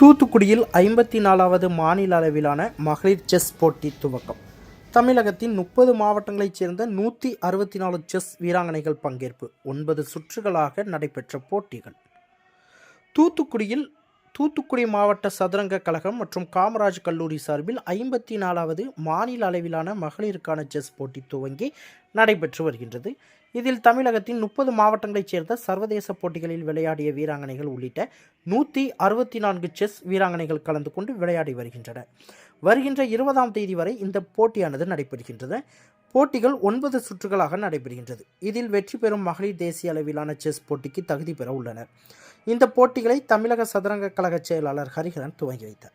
தூத்துக்குடியில் ஐம்பத்தி நாலாவது மாநில அளவிலான மகளிர் செஸ் போட்டி துவக்கம். தமிழகத்தின் முப்பது மாவட்டங்களைச் சேர்ந்த நூற்றி அறுபத்தி நாலு செஸ் வீராங்கனைகள் பங்கேற்பு. ஒன்பது சுற்றுகளாக நடைபெற்ற போட்டிகள். தூத்துக்குடியில் தூத்துக்குடி மாவட்ட சதுரங்க கழகம் மற்றும் காமராஜ் கல்லூரி சார்பில் ஐம்பத்தி நாலாவது மாநில அளவிலான மகளிருக்கான செஸ் போட்டி துவங்கி நடைபெற்று வருகின்றது. இதில் தமிழகத்தின் முப்பது மாவட்டங்களைச் சேர்ந்த சர்வதேச போட்டிகளில் விளையாடிய வீராங்கனைகள் உள்ளிட்ட நூற்றி அறுபத்தி நான்கு செஸ் வீராங்கனைகள் கலந்து கொண்டு விளையாடி வருகின்றன வருகின்ற இருபதாம் தேதி வரை இந்த போட்டியானது நடைபெறுகின்றது. போட்டிகள் ஒன்பது சுற்றுகளாக நடைபெறுகின்றது. இதில் வெற்றி பெறும் மகளிர் தேசிய அளவிலான செஸ் போட்டிக்கு தகுதி பெற உள்ளனர். இந்த போட்டிகளை தமிழக சதுரங்க கழக செயலாளர் ஹரிஹரன் துவங்கி வைத்தார்.